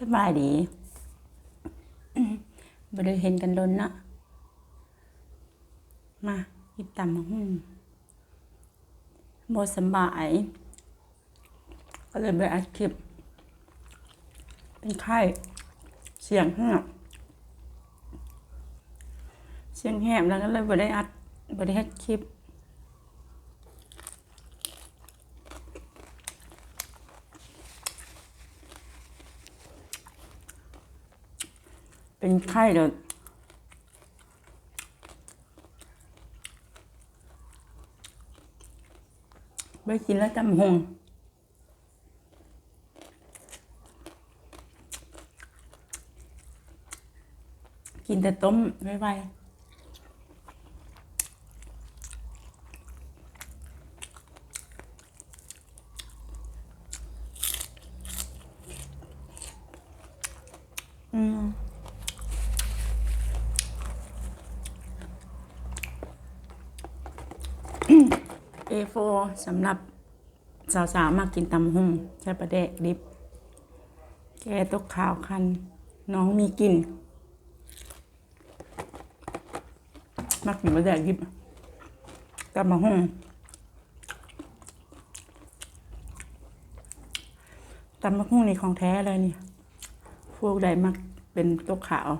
สบายดีบ่ได้เห็นกันโดนเนาะมากินตำมะฮุ่งบ่สบาย ก็เลยไปอัดคลิป เป็นไข้เสียงแหบเสียงแหบแล้วก็เลยบ่ได้อัดบ่ได้เฮ็ดคลิป เป็นไข้เดี๋ยวไปกินแล้วจำหงกินแต่ต้มไวๆอืม A4 สำหรับสาวๆมากินตำหุ่งใช้ประเดกดิบ แกตกขาวคัน น้องมีกลิ่นมากินประเดกดิบตำหุ่งตำหุ่งนี่ของแท้เลยนี่พวกใดมักเป็นตกขาว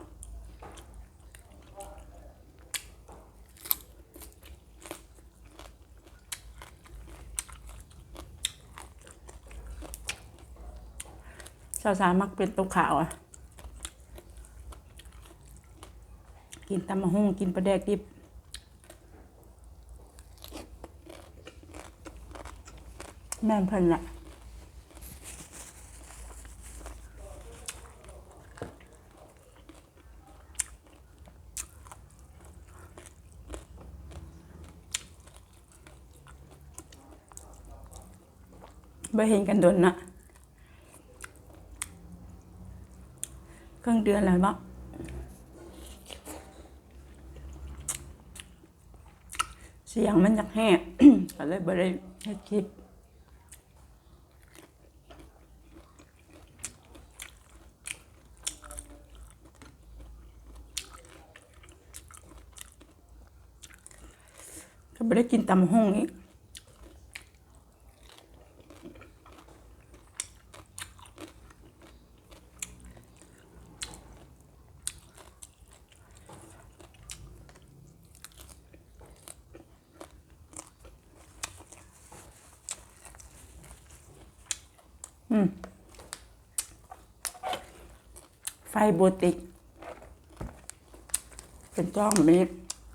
สาวๆมักเป็นตกขาวอะ กินตำมะฮุ่งกินปลาแดกดิบแม่นเพิ่นละไม่เห็นกันโดนนะ ครึ่งเดือนแล้วบ่เสียงมันอยากแห้งก็เลยบ่ได้เฮ็ดคลิปก็บ่ได้กินตำห้องอีก ไฟโบติก เป็นจ้องแบบนี้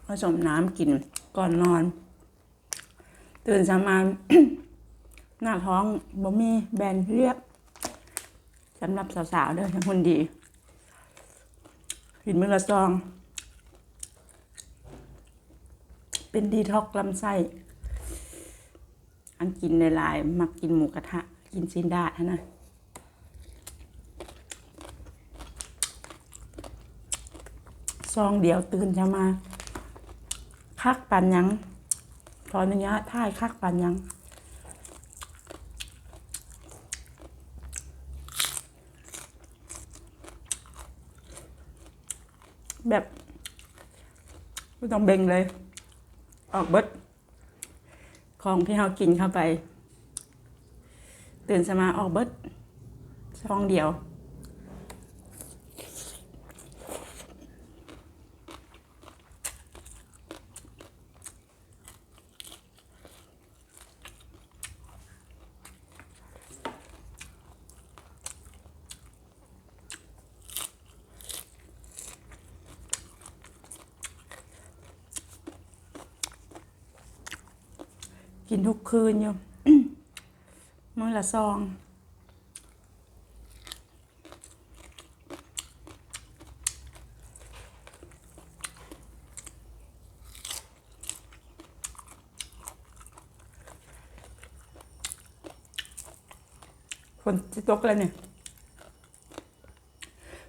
ผสมน้ำกินก่อนนอน ตื่นเช้ามาหน้าท้องบ่มีแบนเรียบสำหรับสาวๆเด้อทั้งคนดีกินมือละซอง เป็นดีท็อกซ์ลำไส้ อันกินในลายมักกินหมูกระทะ กินซินดาดนะซองเดียวตื่นจะมา คักปันยังขออนุญาตท่ายคักปันยังแบบไม่ต้องเบ่งเลย ออกเบิดของที่เรากินเข้าไป ตื่นสมาออกเบิดซองเดียว กินทุกคืนอยู่มื้ อละซองฝนสิตกแล้วเนี่ย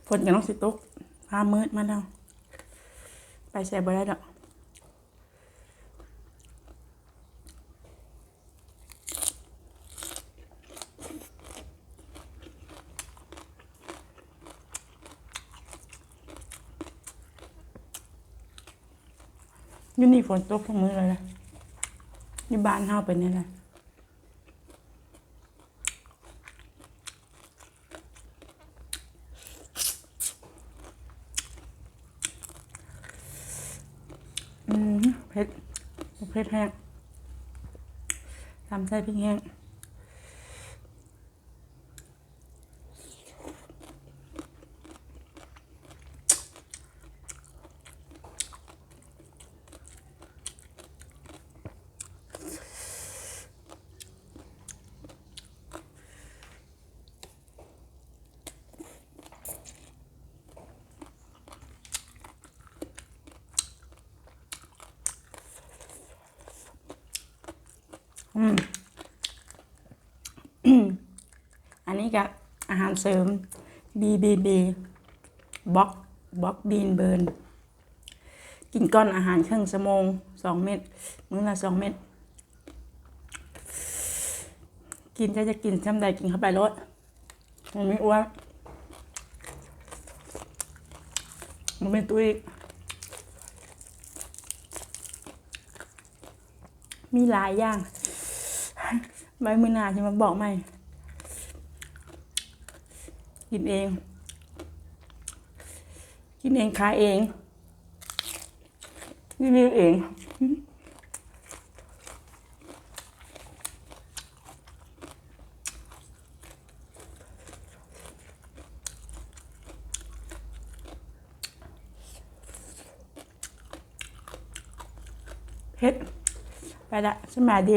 ฝนกับน้องสิตกพามืดมาแล้วไปใส่บ่ได้ดอก ยู่นี่ฝนตกทั้งมือเลยนะนี่บ้านเฮาเป็นนี่แหละอืมเผ็ดเผ็ดแห้งทำใส่พริกแห้ง อันนี้ก็อาหารเสริม BBB บล็อกบล็อกบีนเบิร์นกินก้อนอาหารครึ่งชั่วโมงสองเม็ดมื้อละสองเม็ดกินจะจะกินจำใดกินเข้าไปรสมันไม่อ้วนมันไม่ตุ้ยมีหลายอย่าง ใบมือหนาที่มาบอกใหม่กินเอง กินเองขายเองรีวิวเองเผ็ดไปละสบาดี